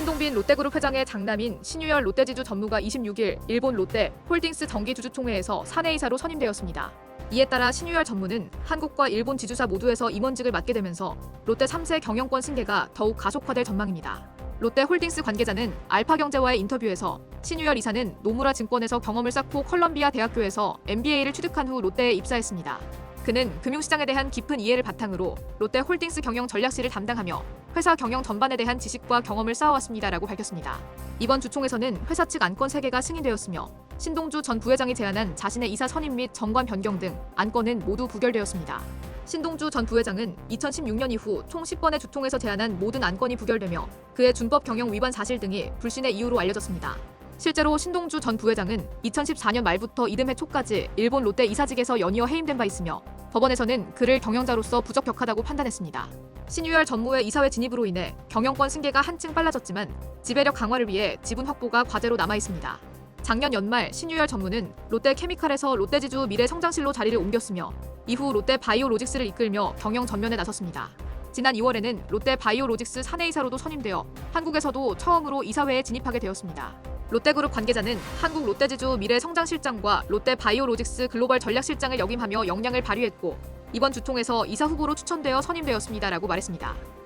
신동빈 롯데그룹 회장의 장남인 신유열 롯데지주 전무가 26일 일본 롯데 홀딩스 정기주주총회에서 사내이사로 선임되었습니다. 이에 따라 신유열 전무는 한국과 일본 지주사 모두에서 임원직을 맡게 되면서 롯데 3세 경영권 승계가 더욱 가속화될 전망입니다. 롯데 홀딩스 관계자는 알파경제와의 인터뷰에서 신유열 이사는 노무라 증권에서 경험을 쌓고 컬럼비아 대학교에서 MBA를 취득한 후 롯데에 입사했습니다. 그는 금융시장에 대한 깊은 이해를 바탕으로 롯데홀딩스 경영 전략실을 담당하며 회사 경영 전반에 대한 지식과 경험을 쌓아왔습니다라고 밝혔습니다. 이번 주총에서는 회사 측 안건 3개가 승인되었으며 신동주 전 부회장이 제안한 자신의 이사 선임 및 정관 변경 등 안건은 모두 부결되었습니다. 신동주 전 부회장은 2016년 이후 총 10번의 주총에서 제안한 모든 안건이 부결되며 그의 준법 경영 위반 사실 등이 불신의 이유로 알려졌습니다. 실제로 신동주 전 부회장은 2014년 말부터 이듬해 초까지 일본 롯데 이사직에서 연이어 해임된 바 있으며 법원에서는 그를 경영자로서 부적격하다고 판단했습니다. 신유열 전무의 이사회 진입으로 인해 경영권 승계가 한층 빨라졌지만 지배력 강화를 위해 지분 확보가 과제로 남아 있습니다. 작년 연말 신유열 전무는 롯데 케미칼에서 롯데지주 미래 성장실로 자리를 옮겼으며 이후 롯데 바이오로직스를 이끌며 경영 전면에 나섰습니다. 지난 2월에는 롯데 바이오로직스 사내이사로도 선임되어 한국에서도 처음으로 이사회에 진입하게 되었습니다. 롯데그룹 관계자는 한국 롯데지주 미래 성장실장과 롯데 바이오로직스 글로벌 전략실장을 역임하며 역량을 발휘했고 이번 주총에서 이사 후보로 추천되어 선임되었습니다라고 말했습니다.